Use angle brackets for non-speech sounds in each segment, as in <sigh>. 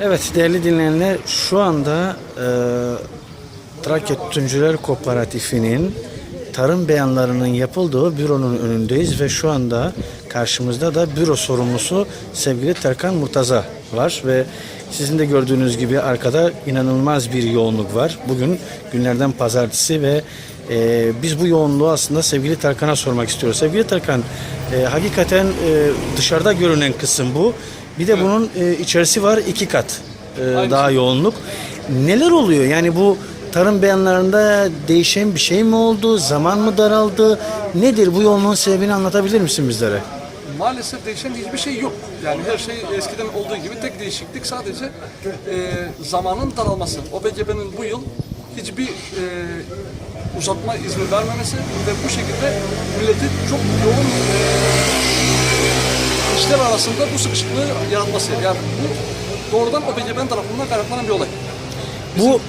Evet değerli dinleyenler şu anda e, Trakya Tütüncüler Kooperatifi'nin tarım beyanlarının yapıldığı büronun önündeyiz ve şu anda karşımızda da büro sorumlusu sevgili Terkan Murtaza var ve sizin de gördüğünüz gibi arkada inanılmaz bir yoğunluk var. Bugün günlerden pazartesi ve e, biz bu yoğunluğu aslında sevgili Terkan'a sormak istiyoruz. Sevgili Terkan e, hakikaten e, dışarıda görünen kısım bu. Bir de bunun e, içerisi var iki kat e, daha yoğunluk. Neler oluyor? Yani bu tarım beyanlarında değişen bir şey mi oldu? Zaman mı daraldı? Nedir bu yoğunluğun sebebini anlatabilir misin bizlere? Maalesef değişen hiçbir şey yok. Yani her şey eskiden olduğu gibi tek değişiklik sadece e, zamanın daralması. OBGB'nin bu yıl hiçbir e, uzatma izni vermemesi ve bu şekilde milletin çok yoğun e, işler arasında bu sıkışıklığı yaratması. Yani bu doğrudan OBGB'nin tarafından kaynaklanan bir olay. Bu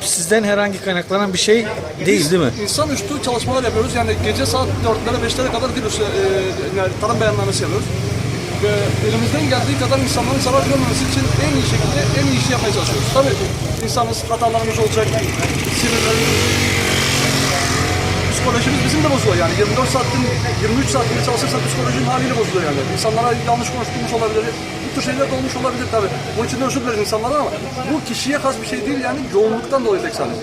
sizden herhangi kaynaklanan bir şey değil değil mi? İnsanüstü çalışmalar yapıyoruz. Yani gece saat 4'lere 5'lere kadar gidiyoruz. E, yani tarım beyannamesi yapıyoruz. Ve elimizden geldiği kadar insanların zarar görmemesi için en iyi şekilde en iyi işi yapmaya çalışıyoruz. Tabii insanız, hatalarımız olacak, sinirlerimiz, psikolojimiz bizim de bozuluyor yani 24 saatin 23 saat bile çalışırsak psikolojinin haliyle bozuluyor yani. İnsanlara yanlış konuştuğumuz olabilir. Bu tür şeyler de olmuş olabilir tabii. Bunun için de özür dileriz insanlara ama bu kişiye has bir şey değil yani yoğunluktan dolayı tek sadece.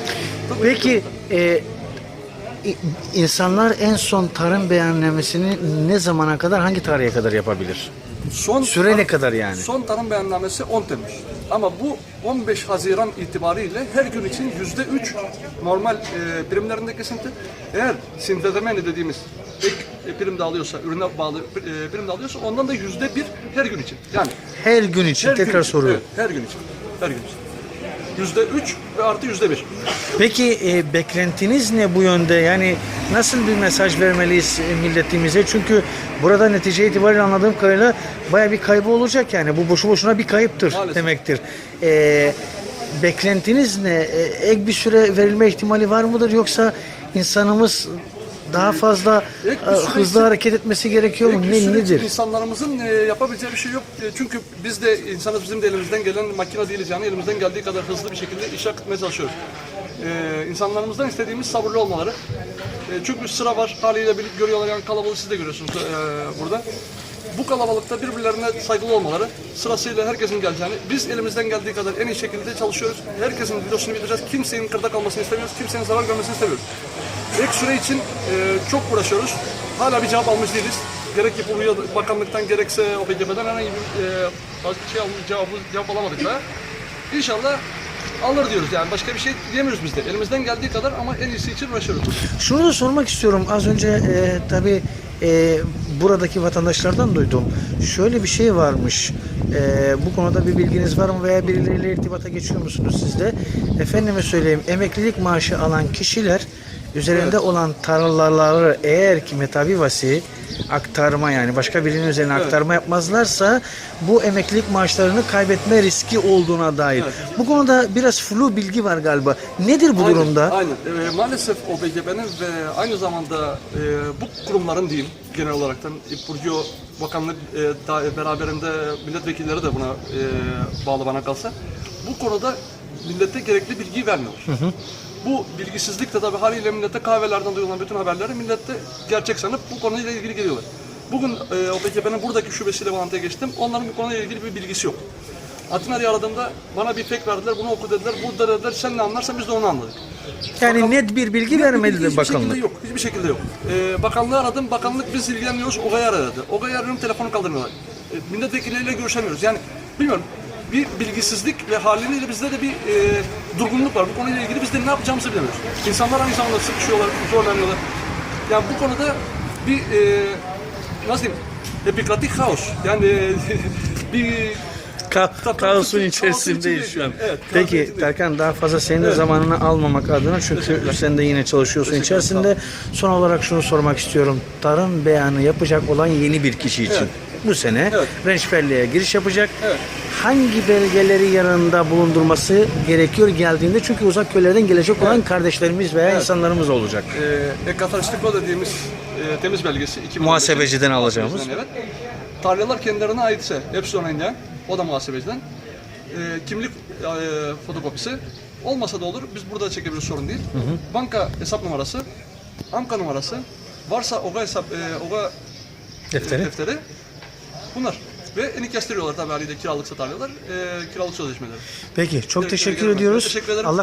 Tabii. Peki e, insanlar en son tarım beyannamesini ne zamana kadar hangi tarihe kadar yapabilir? Son Süre ne kadar yani? Son tarım beyannamesi 10 Temmuz. Ama bu 15 Haziran itibariyle her gün için yüzde üç normal e, primlerinde kesinti. Eğer sintetemeni dediğimiz ek e, prim de alıyorsa, ürüne bağlı e, prim de alıyorsa ondan da yüzde bir her gün için. Yani Her gün için her tekrar gün soruyorum. Evet, her gün için. Her gün için. Yüzde üç ve artı yüzde bir. Peki e, beklentiniz ne bu yönde? Yani nasıl bir mesaj vermeliyiz e, milletimize? Çünkü burada netice itibariyle anladığım kadarıyla baya bir kaybı olacak yani. Bu boşu boşuna bir kayıptır Maalesef. demektir. E, beklentiniz ne? E, ek bir süre verilme ihtimali var mıdır? Yoksa insanımız daha fazla e, hızlı hareket etmesi gerekiyor mu? Ne, nedir? İnsanlarımızın e, yapabileceği bir şey yok. E, çünkü biz de insanız bizim de elimizden gelen makine değiliz yani elimizden geldiği kadar hızlı bir şekilde iş akıtmaya çalışıyoruz. E, insanlarımızdan istediğimiz sabırlı olmaları. E, çünkü sıra var haliyle bir görüyorlar yani kalabalığı siz de görüyorsunuz e, burada. Bu kalabalıkta birbirlerine saygılı olmaları, sırasıyla herkesin geleceğini, biz elimizden geldiği kadar en iyi şekilde çalışıyoruz. Herkesin videosunu bitireceğiz. Kimsenin kırda kalmasını istemiyoruz, kimsenin zarar görmesini istemiyoruz. Ek süre için e, çok uğraşıyoruz. Hala bir cevap almış değiliz. Gerek yapılıyor bakanlıktan gerekse OBGB'den herhangi bir e, şey almış, cevabı, cevap alamadık daha. İnşallah alır diyoruz yani başka bir şey diyemiyoruz biz de. Elimizden geldiği kadar ama en iyisi için uğraşıyoruz. Şunu da sormak istiyorum. Az önce e, tabii e, buradaki vatandaşlardan duydum. Şöyle bir şey varmış. E, bu konuda bir bilginiz var mı veya birileriyle irtibata geçiyor musunuz siz de? Efendime söyleyeyim emeklilik maaşı alan kişiler üzerinde olan tarlaları eğer ki metabi vasi aktarma yani başka birinin üzerine aktarma yapmazlarsa bu emeklilik maaşlarını kaybetme riski olduğuna dair. Bu konuda biraz flu bilgi var galiba. Nedir bu durumda? Aynen. aynen. Ee, maalesef OBGB'nin ve aynı zamanda e, bu kurumların diyeyim genel olaraktan Burcu Bakanlık e, da, beraberinde milletvekilleri de buna e, bağlı bana kalsa bu konuda millete gerekli bilgiyi vermiyor. Bu bilgisizlik de tabii haliyle millete kahvelerden duyulan bütün haberleri millette gerçek sanıp bu konuyla ilgili geliyorlar. Bugün e, OBGB'nin buradaki şubesiyle bağlantıya geçtim. Onların bu konuyla ilgili bir bilgisi yok. Atina'yı aradığımda bana bir fake verdiler, bunu oku dediler, burada dediler, sen ne anlarsan biz de onu anladık. Yani net bir bilgi Net bir vermedi bilgi de hiçbir şekilde bakanlık. yok, hiçbir şekilde yok. Ee, bakanlığı aradım, bakanlık biz ilgileniyoruz, OGA'yı aradı. OGA'yı arıyorum, telefonu kaldırmıyorlar. Ee, milletvekilleriyle görüşemiyoruz. Yani bilmiyorum, bir bilgisizlik ve haliyle bizde de bir e, durgunluk var. Bu konuyla ilgili biz de ne yapacağımızı bilemiyoruz. İnsanlar aynı zamanda sıkışıyorlar, zorlanıyorlar. Yani bu konuda bir, e, nasıl diyeyim, epikratik kaos. Yani <laughs> bir Ka kaosun içerisindeyiz şu an. Evet, Peki. Terkan daha fazla senin de zamanını almamak adına çünkü sen de yine çalışıyorsun içerisinde. Son olarak şunu sormak istiyorum. Tarım beyanı yapacak olan yeni bir kişi için. Evet. Bu sene Evet. Rençperli'ye giriş yapacak. Evet. Hangi belgeleri yanında bulundurması gerekiyor geldiğinde? Çünkü uzak köylerden gelecek olan kardeşlerimiz veya insanlarımız olacak. e, Ekataristiko dediğimiz e, temiz belgesi. 2015'in Muhasebeciden alacağımız. Evet. Tarlalar kendilerine aitse hepsi ona indiren. O da muhasebeciden. e, kimlik e, fotokopisi olmasa da olur. Biz burada çekebiliriz sorun değil. Banka hesap numarası, AMKA numarası, varsa OGA hesap e, OGA Defteri. defteri. Bunlar. Ve enik gösteriyorlar tabii haliyle kiralık satarıyorlar. E, kiralık sözleşmeleri. Peki çok Evet, teşekkür ediyoruz. teşekkür ederim. Allah